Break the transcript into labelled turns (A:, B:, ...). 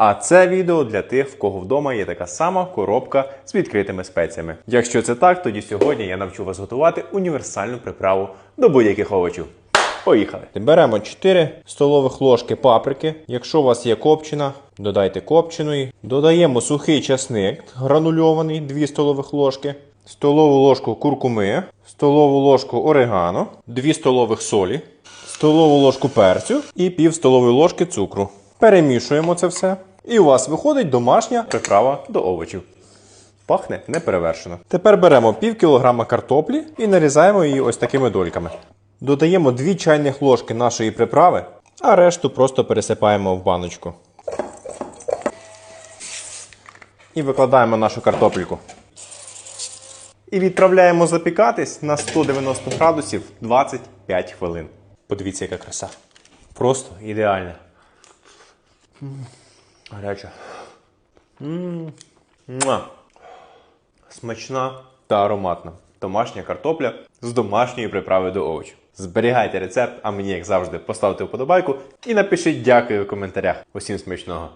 A: А це відео для тих, в кого вдома є така сама коробка з відкритими спеціями. Якщо це так, тоді сьогодні я навчу вас готувати універсальну приправу до будь-яких овочів. Поїхали! Беремо 4 столових ложки паприки. Якщо у вас є копчена, додайте копченої. Додаємо сухий часник гранульований 2 столових ложки, столову ложку куркуми, столову ложку орегано, 2 столових солі, столову ложку перцю і пів столової ложки цукру. Перемішуємо це все. І у вас виходить домашня приправа до овочів. Пахне неперевершено. Тепер беремо пів кілограма картоплі і нарізаємо її ось такими дольками. Додаємо 2 чайних ложки нашої приправи, а решту просто пересипаємо в баночку. І викладаємо нашу картопельку. І відправляємо запікатись на 190 градусів 25 хвилин. Подивіться, яка краса. Просто ідеальна. Гаряча. М. Смачна та ароматна. Домашня картопля з домашньої приправи до овочів. Зберігайте рецепт, а мені, як завжди, поставте вподобайку і напишіть дякую в коментарях. Усім смачного!